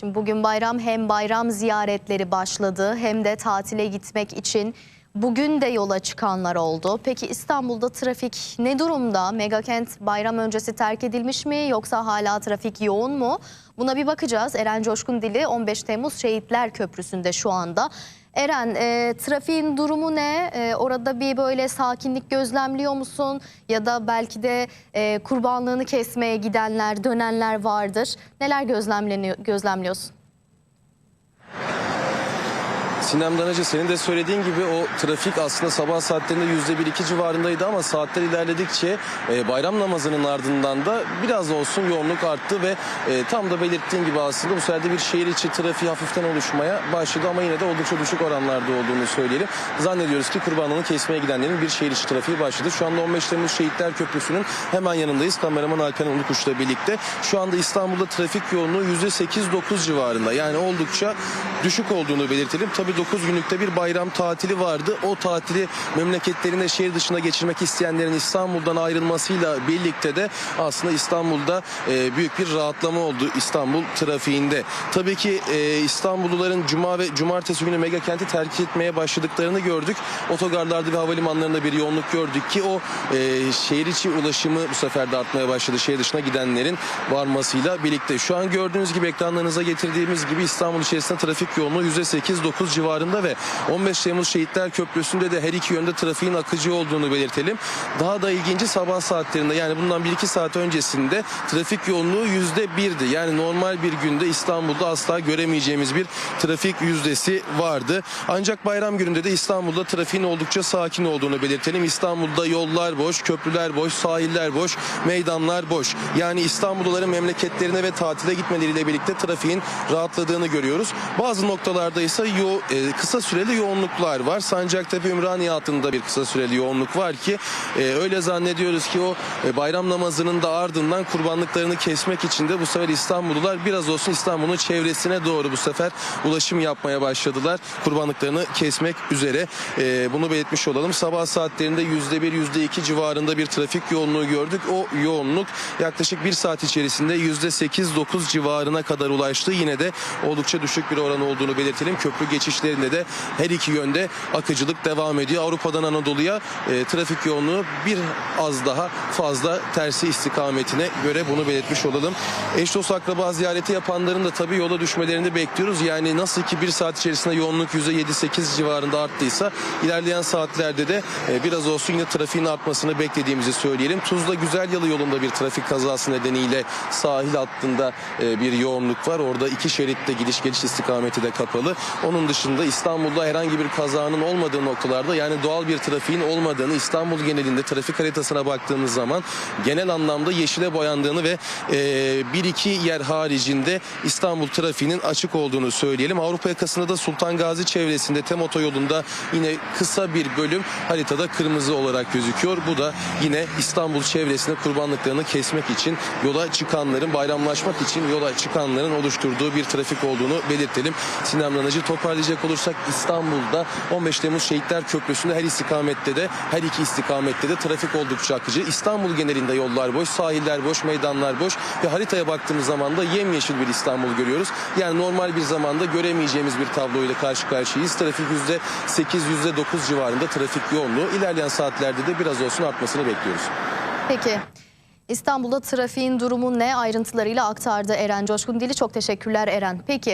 Şimdi bugün bayram hem bayram ziyaretleri başladı hem de tatile gitmek için bugün de yola çıkanlar oldu. Peki İstanbul'da trafik ne durumda? Megakent bayram öncesi terk edilmiş mi yoksa hala trafik yoğun mu? Buna bir bakacağız. Eren Coşkun Dili 15 Temmuz Şehitler Köprüsü'nde şu anda. Eren, e, trafiğin durumu ne? E, orada bir böyle sakinlik gözlemliyor musun? Ya da belki de e, kurbanlığını kesmeye gidenler, dönenler vardır. Neler gözlemleniyor, gözlemliyorsun? Sinem Danacı senin de söylediğin gibi o trafik aslında sabah saatlerinde yüzde bir iki civarındaydı ama saatler ilerledikçe e, bayram namazının ardından da biraz olsun yoğunluk arttı ve e, tam da belirttiğin gibi aslında bu sefer de bir şehir içi trafiği hafiften oluşmaya başladı ama yine de oldukça düşük oranlarda olduğunu söyleyelim. Zannediyoruz ki kurbanlığını kesmeye gidenlerin bir şehir içi trafiği başladı. Şu anda 15 Temmuz Şehitler Köprüsü'nün hemen yanındayız. Kameraman Alpen Ulukuş'la birlikte. Şu anda İstanbul'da trafik yoğunluğu yüzde 8-9 civarında. Yani oldukça düşük olduğunu belirtelim. Tabii 9 günlükte bir bayram tatili vardı. O tatili memleketlerinde şehir dışına geçirmek isteyenlerin İstanbul'dan ayrılmasıyla birlikte de aslında İstanbul'da e, büyük bir rahatlama oldu İstanbul trafiğinde. Tabii ki e, İstanbulluların cuma ve cumartesi günü mega kenti terk etmeye başladıklarını gördük. Otogarlarda ve havalimanlarında bir yoğunluk gördük ki o e, şehir içi ulaşımı bu sefer de artmaya başladı. Şehir dışına gidenlerin varmasıyla birlikte. Şu an gördüğünüz gibi ekranlarınıza getirdiğimiz gibi İstanbul içerisinde trafik yoğunluğu %8-9 civarında ve 15 Temmuz Şehitler Köprüsü'nde de her iki yönde trafiğin akıcı olduğunu belirtelim. Daha da ilginci sabah saatlerinde yani bundan 1-2 saat öncesinde trafik yoğunluğu %1'di. Yani normal bir günde İstanbul'da asla göremeyeceğimiz bir trafik yüzdesi vardı. Ancak bayram gününde de İstanbul'da trafiğin oldukça sakin olduğunu belirtelim. İstanbul'da yollar boş, köprüler boş, sahiller boş, meydanlar boş. Yani İstanbulluların memleketlerine ve tatile gitmeleriyle birlikte trafiğin rahatladığını görüyoruz. Bazı noktalarda ise yo, e, kısa süreli yoğunluklar var. Sancaktepe Ümraniye hattında bir kısa süreli yoğunluk var ki e, öyle zannediyoruz ki o e, bayram namazının da ardından kurbanlıklarını kesmek için de bu sefer İstanbullular biraz olsun İstanbul'un çevresine doğru bu sefer ulaşım yapmaya başladılar. Kurbanlıklarını kesmek üzere. E, bunu belirtmiş olalım. Sabah saatlerinde yüzde bir, yüzde iki civarında bir trafik yoğunluğu gördük. O yoğunluk yaklaşık bir saat içerisinde yüzde sekiz, dokuz civarına kadar ulaştı. Yine de oldukça düşük bir oran olduğunu belirtelim. Köprü geçişlerinde de her iki yönde akıcılık devam ediyor. Avrupa'dan Anadolu'ya e, trafik yoğunluğu bir az daha fazla tersi istikametine göre bunu belirtmiş olalım. Eş dost akraba ziyareti yapanların da tabii yola düşmelerini bekliyoruz. Yani nasıl ki bir saat içerisinde yoğunluk %7-8 civarında arttıysa ilerleyen saatlerde de e, biraz olsun yine trafiğin artmasını beklediğimizi söyleyelim. Tuzla Güzel Yalı yolunda bir trafik kazası nedeniyle sahil hattında e, bir yoğunluk var. Orada iki şeritte gidiş geliş istikameti de kapalı. Onun dışında İstanbul'da herhangi bir kazanın olmadığı noktalarda yani doğal bir trafiğin olmadığını İstanbul genelinde trafik haritasına baktığımız zaman genel anlamda yeşile boyandığını ve e, bir iki yer haricinde İstanbul trafiğinin açık olduğunu söyleyelim. Avrupa yakasında da Sultan Gazi çevresinde Tem otoyolunda yine kısa bir bölüm haritada kırmızı olarak gözüküyor. Bu da yine İstanbul çevresinde kurbanlıklarını kesmek için yola çıkanların bayramlaşmak için yola çıkanların oluşturduğu bir trafik olduğunu belirtelim. Sinem Lanacı olursak İstanbul'da 15 Temmuz Şehitler Köprüsü'nde her istikamette de her iki istikamette de trafik oldukça akıcı. İstanbul genelinde yollar boş, sahiller boş, meydanlar boş ve haritaya baktığımız zaman da yemyeşil bir İstanbul görüyoruz. Yani normal bir zamanda göremeyeceğimiz bir tabloyla karşı karşıyayız. Trafik %8, %9 civarında trafik yoğunluğu. İlerleyen saatlerde de biraz olsun artmasını bekliyoruz. Peki İstanbul'da trafiğin durumu ne ayrıntılarıyla aktardı Eren Coşkun Dili. Çok teşekkürler Eren. Peki